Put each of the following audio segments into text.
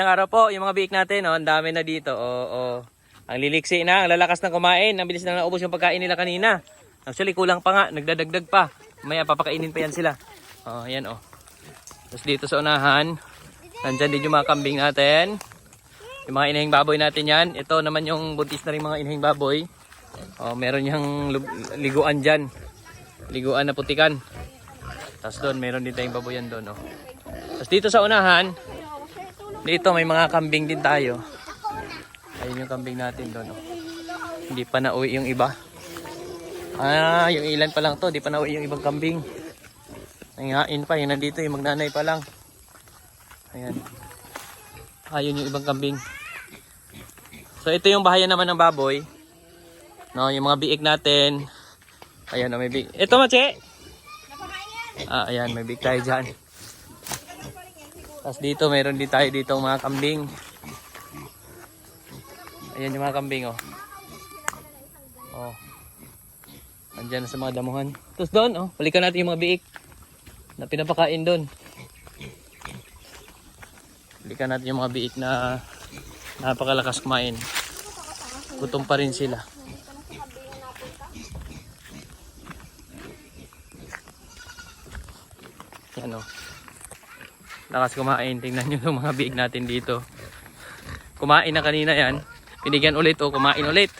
Ang araw po, yung mga biik natin, oh, ang dami na dito. Oh, oh. Ang liliksi na, ang lalakas na kumain. Ang bilis na naubos yung pagkain nila kanina. Actually, kulang pa nga. Nagdadagdag pa. Maya, papakainin pa yan sila. Oh, yan oh. Tapos dito sa unahan, nandyan din yung mga kambing natin. Yung mga inahing baboy natin yan. Ito naman yung buntis na rin mga inahing baboy. Oh, meron yung liguan dyan. Liguan na putikan. Tapos doon, meron din tayong baboyan doon. Oh. Tapos dito sa unahan, dito may mga kambing din tayo. Ayun yung kambing natin doon. Oh. Hindi pa nauwi yung iba. Ah, yung ilan pa lang to. Hindi pa nauwi yung ibang kambing. Nangihain pa. Yung nandito, yung magnanay pa lang. Ayan. Ayun yung ibang kambing. So ito yung bahayan naman ng baboy. No, yung mga biik natin. Ayan, oh, may biik. Ito, Mache! Ah, ayan, may biik tayo dyan. Tapos dito, meron din tayo dito mga kambing. Ayan yung mga kambing, oh. Oh. Andyan na sa mga damuhan. Tapos doon, oh, balikan natin yung mga biik na pinapakain doon. Balikan natin yung mga biik na napakalakas kumain. Gutom pa rin sila. Yan, oh. Lakas kumain. Tingnan nyo yung mga biik natin dito. Kumain na kanina yan. Binigyan ulit o kumain ulit.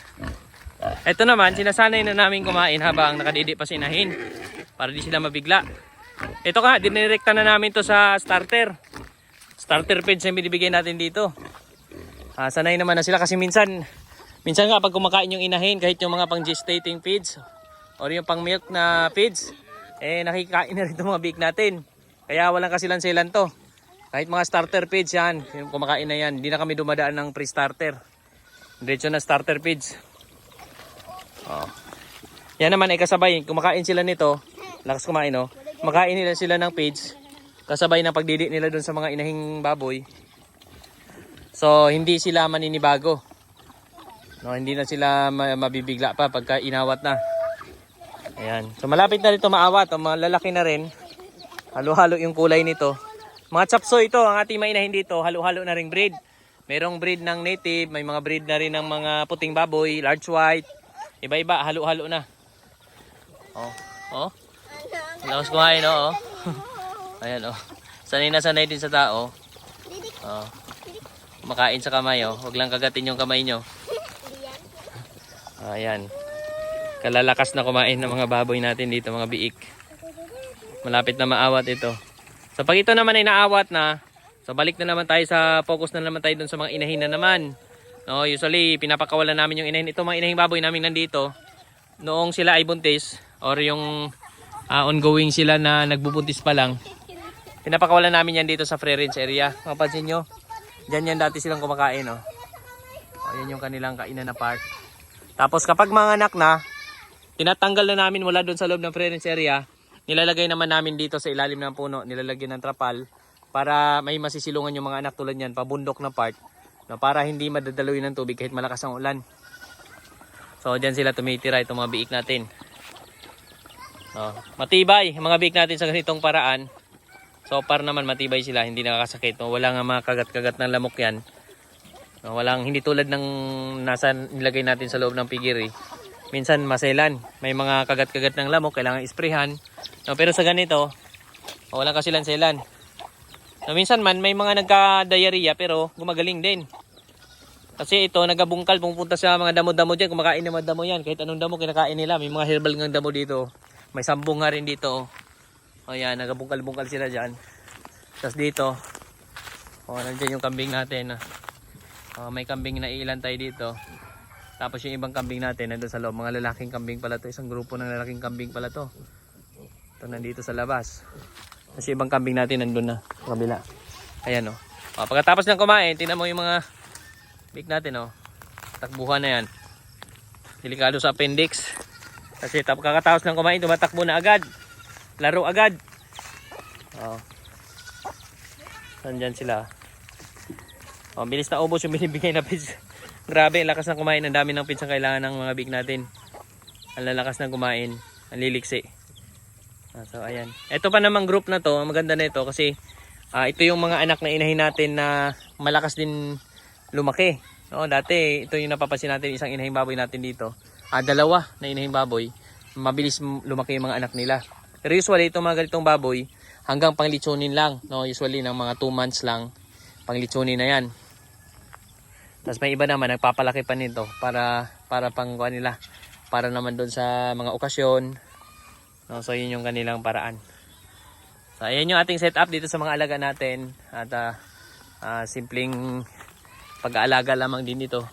Ito naman, sinasanay na namin kumain habang nakadidi pa sinahin. Para di sila mabigla. Ito ka, dinirekta na namin to sa starter. Starter feeds yung binibigay natin dito. Ah, sanay naman na sila kasi minsan, minsan nga pag kumakain yung inahin, kahit yung mga pang gestating feeds, or yung pang milk na feeds, eh nakikain na rin itong mga big natin. Kaya walang kasilan-silan to. Kahit mga starter feeds yan, kumakain na yan, hindi na kami dumadaan ng pre-starter. Diretso na starter feeds. Oh. Yan naman ay kasabay, kumakain sila nito, lakas kumain no. Makain nila sila ng feeds, kasabay ng pagdidi nila dun sa mga inahing baboy. So hindi sila maninibago. No, hindi na sila ma- mabibigla pa pagka inawat na. Ayan. So malapit na rito maawat, o malalaki na rin. Halo-halo yung kulay nito. Mga chapso ito, ang ating mainahin dito, halo-halo na ring breed. Merong breed ng native, may mga breed na rin ng mga puting baboy, large white. Iba-iba, halo-halo na. Oh, oh. Lakas kumain, oh. oh. Ayan, oh. Sanay na sanay din sa tao. Oh. Kumakain sa kamay, oh. Huwag lang kagatin yung kamay nyo. Ayan. Kalalakas na kumain ng mga baboy natin dito, mga biik. Malapit na maawat ito. So pag ito naman ay naawat na, so balik na naman tayo sa focus na naman tayo dun sa mga inahin na naman. No, usually pinapakawalan namin yung inahin. Ito mga inahing baboy namin nandito. Noong sila ay buntis or yung ah, ongoing sila na nagbubuntis pa lang. Pinapakawalan namin yan dito sa free range area. Mapansin nyo, dyan yan dati silang kumakain. Oh. Oh, yan yung kanilang kainan na part. Tapos kapag mga anak na, tinatanggal na namin mula doon sa loob ng free range area, nilalagay naman namin dito sa ilalim ng puno, nilalagyan ng trapal para may masisilungan yung mga anak tulad yan, pabundok na part, no, para hindi madadaloy ng tubig kahit malakas ang ulan. So dyan sila tumitira itong mga biik natin. No, matibay mga biik natin sa ganitong paraan. So para naman matibay sila, hindi nakakasakit. No, wala nga mga kagat-kagat ng lamok yan. No, walang hindi tulad ng nasa nilagay natin sa loob ng pigiri. Minsan maselan, may mga kagat-kagat ng lamok, kailangan isprehan. No, pero sa ganito, oh, walang kasilan-selan. No, minsan man may mga nagka-diarrhea pero gumagaling din. Kasi ito nagabungkal pumunta sa mga damo-damo diyan, kumakain ng mga damo yan. Kahit anong damo kinakain nila, may mga herbal ng damo dito. May sambong nga rin dito. O yan, nagabungkal-bungkal sila diyan. Tapos dito, oh, nandiyan yung kambing natin. Oh, may kambing na ilan tayo dito. Tapos yung ibang kambing natin nandun sa loob. Mga lalaking kambing pala to. Isang grupo ng lalaking kambing pala to. Ito nandito sa labas. Kasi ibang kambing natin nandun na. Kabila. Ayan o. Oh. pagkatapos ng kumain, tingnan mo yung mga big natin o. Oh. Takbuhan na yan. Delikado sa appendix. Kasi tapos kakatapos ng kumain, tumatakbo na agad. Laro agad. Oh. Nandyan sila. Oh, bilis na ubos yung binibigay na pizza. Grabe, lakas ng kumain. Ang dami ng pizza kailangan ng mga big natin. Ang lalakas ng kumain. Ang liliksi. Ah, so, ayan. Ito pa namang group na to. Maganda na ito kasi ah, ito yung mga anak na inahin natin na malakas din lumaki. No, dati ito yung napapansin natin isang inahing baboy natin dito. Ah, dalawa na inahing baboy, mabilis lumaki yung mga anak nila. Pero usually itong mga ganitong baboy hanggang panglitsunin lang, no? Usually ng mga 2 months lang panglitsunin na 'yan. Tapos may iba naman nagpapalaki pa nito para para pang kuha nila para naman doon sa mga okasyon. No, so yun yung kanilang paraan. So ayan yung ating setup dito sa mga alaga natin at ah, ah, simpleng pag-aalaga lamang din ito.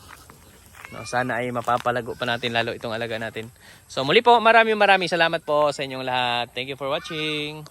No, sana ay mapapalago pa natin lalo itong alaga natin. So muli po, maraming maraming salamat po sa inyong lahat. Thank you for watching.